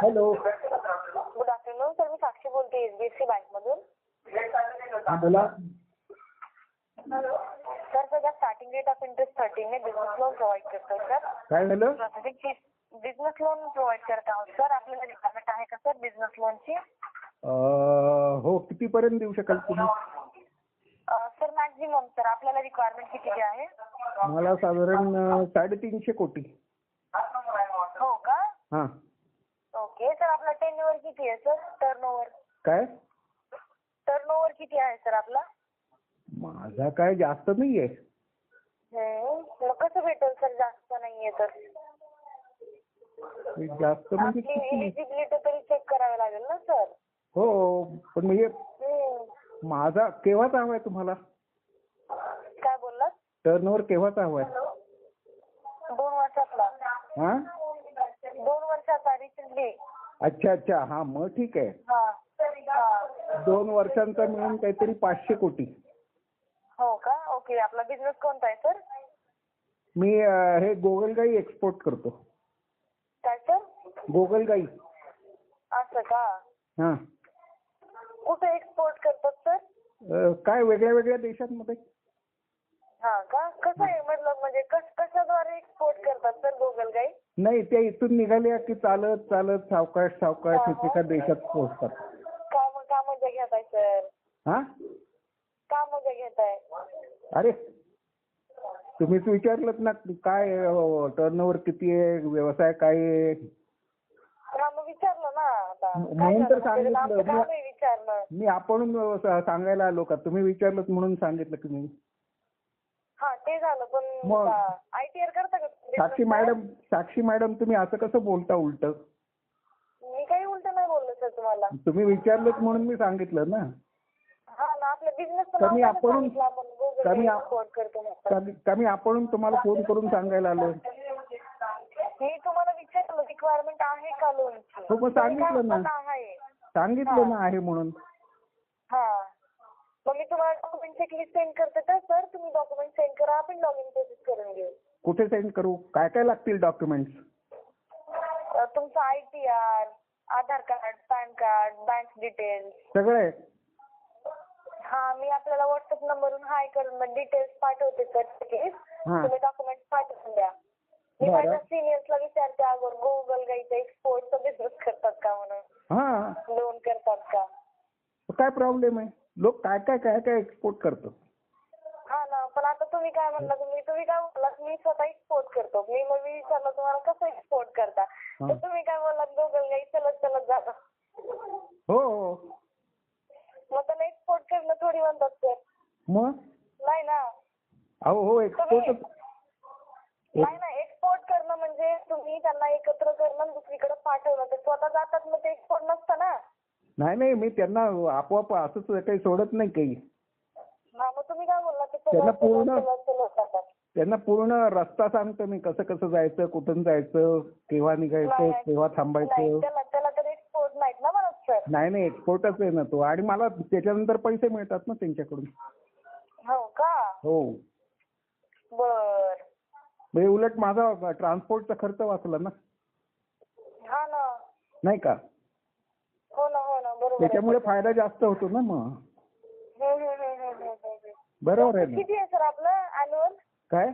Hello. Good afternoon sir मी साक्षी बोलते HDFC बँकमधून. हा बोला. सर सध्या स्टार्टिंग रेट ऑफ इंटरेस्ट थर्टीने बिझनेस लोन प्रोव्हाइड करतो सर काय झालं? Processing fees business loan provide करत आहोत सर आपल्याला रिक्वायरमेंट आहे का सर बिझनेस लोनची अं, हो कितीपर्यंत देऊ शकाल तुम्ही? सर मॅक्झिमम सर आपल्याला रिक्वायरमेंट कितीची आहे? मला साधारण अं, साडेतीनशे कोटी. हो का? हा. ओव्हर किती आहे सर टर्न ओव्हर काय? टर्न ओव्हर किती आहे सर आपला? माझा काय जास्त नाहीये. हम्म, मग कसं भेटेल सर जास्त नाहीये तर? जास्त म्हणजे आपली किती? एलिजिबिलिटी तरी चेक करावी लागेल ना सर हो पण म्हणजे हम्म. माझा केव्हाचा हवाय तुम्हाला? काय बोललात? टर्नओव्हर केव्हाचा हवाय दोन वर्षातला. हा? दोन वर्षाचा रिसेंटली अच्छा अच्छा. हा मग ठीक आहे. हा हा दोन वर्षांचा मिळून काहीतरी पाचशे कोटी. हो का? ओके. आपला बिझनेस कोणता आहे सर मी अं, हे गोगलगाई एक्सपोर्ट करतो. काय सर गोगलगाई. असं का? हा. कुठे एक्सपोर्ट करतात सर अं, काय वेगळ्या वेगळ्या देशांमध्ये? हा का? कसं आहे? मतलब म्हणजे नाही त्या इथून निघाल्या की चालत चालत सावकाश सावकाश एकेका देशात पोहोचतात. का मग का मजा घेताय सर. हा? का मजा घेताय. अरे तुम्हीच विचारलं ना काय टर्नओव्हर किती आहे व्यवसाय काय आहे? हा मग विचारलं ना आता. काय म्हणून तर झालं? त्याच्यात सांगितलं. आमचं काम आहे विचारणं. मी आपण सांगायला आलो का? तुम्ही विचारलं म्हणून सांगितलं की मी. हा ते झालं पण मग. आयटीआर करता का? साक्षी मॅडम साक्षी मॅडम तुम्ही असं कसं बोलता उलट? मी काही उलट नाही बोललो सर तुम्हाला. तुम्ही विचारलं म्हणून मी सांगितलं ना. हा कमी आपण- कमी. कमी- आपण तुम्हाला फोन करून सांगायला आलो. मी तुम्हाला विचारलं रिक्वायरमेंट आहे का लोनची हो, मग सांगितलं ना. सांगितलं ना आहे म्हणून. हा. मग मी तुम्हाला डॉक्युमेंट चेकलिस्ट सेंड करते तर सर तुम्ही डॉक्युमेंट सेंड करा आपण लॉगिन प्रोसेस करून घेऊ. कुठे सेंड करू? काय काय लागतील डॉक्युमेंट्स अ, तुमचं I T R Aadhaar card PAN card bank details सगळे? हा मी आपल्याला व्हॉट्सअप नंबरवरून हाय करून डिटेल्स पाठवते सर प्लीज हा. तुम्ही डॉक्युमेंट पाठवून द्या. मी बरं. माझ्या सिनियर्सला विचारते अगोदर गुगल गाईचा एक्सपोर्टचा बिझनेस करतात का म्हणून? हा. लोन करतात का? काय प्रॉब्लेम आहे? लोक काय काय काय काय एक्सपोर्ट आता तुम्ही काय म्हणला तुम्ही? तुम्ही काय बोललात मी स्वतः एक्सपोर्ट करतो. मी मग मी विचारलं तुम्हाला कसं एक्सपोर्ट करता? तर तुम्ही काय बोललात गाई चलत चलत जाता. हो. मग त्याला एक्सपोर्ट करणं थोडी म्हणतात सर मग? नाही ना. अहो हो एक्सपोर्टच नाही ना एक्सपोर्ट करणं म्हणजे तुम्ही त्यांना एकत्र करणं आणि दुसरीकडे पाठवणं. ते स्वतः जातात मग ते एक्सपोर्ट नसतं ना. नाही नाही मी त्यांना आपोआप असंच काही सोडत नाही काही हा मग तुम्ही काय बोलला ते त्यांना पूर्ण- त्यांना पूर्ण रस्ता सांगतो मी कसं कसं जायचं कुठून जायचं केव्हा निघायचं. केव्हा थांबायचं. नाही नाही एक्सपोर्टच आहे ना तो. आणि मला त्याच्यानंतर पैसे मिळतात ना त्यांच्याकडून. हो का? हो. बर. म्हणजे उलट माझा ट्रान्सपोर्टचा खर्च वाचला ना. हा ना. नाही का? हो ना हो ना बरोबर. त्याच्यामुळे फायदा जास्त होतो ना मग हम्म, हम्म, हम्म, हम्म, हम्म, हम्म. बरोबर आहे ना. किती आहे सर आपलं? अॅन्युअल काय?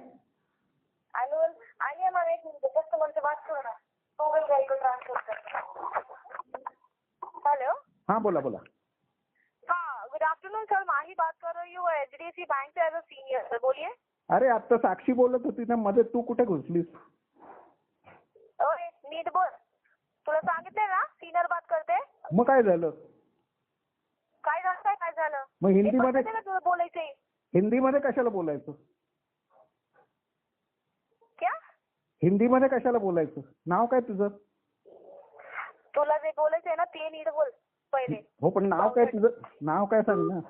अॅन्युअल आणि मॅम एक मिनिट कस्टमर से बात करो ना. गूगल ट्रांसफर कर. हेलो हा बोला बोला. हाँ गुड आफ्टरनून सर माही बात कर रही हूँ H D F C bank say as a senior sir बोलिए. अरे आता साक्षी बोलत होती ना मध्ये तू कुठे घुसलीस? ओए नीट बोल. तुला सांगितलंय ना सीनियर बात करते मग काय झालं? काय झालं काय झालं? मग हिंदीमध्ये- बोलायचंय हिंदीमध्ये कशाला बोलायचं? क्या? हिंदीमध्ये कशाला बोलायचं? नाव काय तुझं? तुला जे बोलायचंय ना ते नीट बोल पहिले. हो पण नाव काय तुझं? नाव काय सांग ना.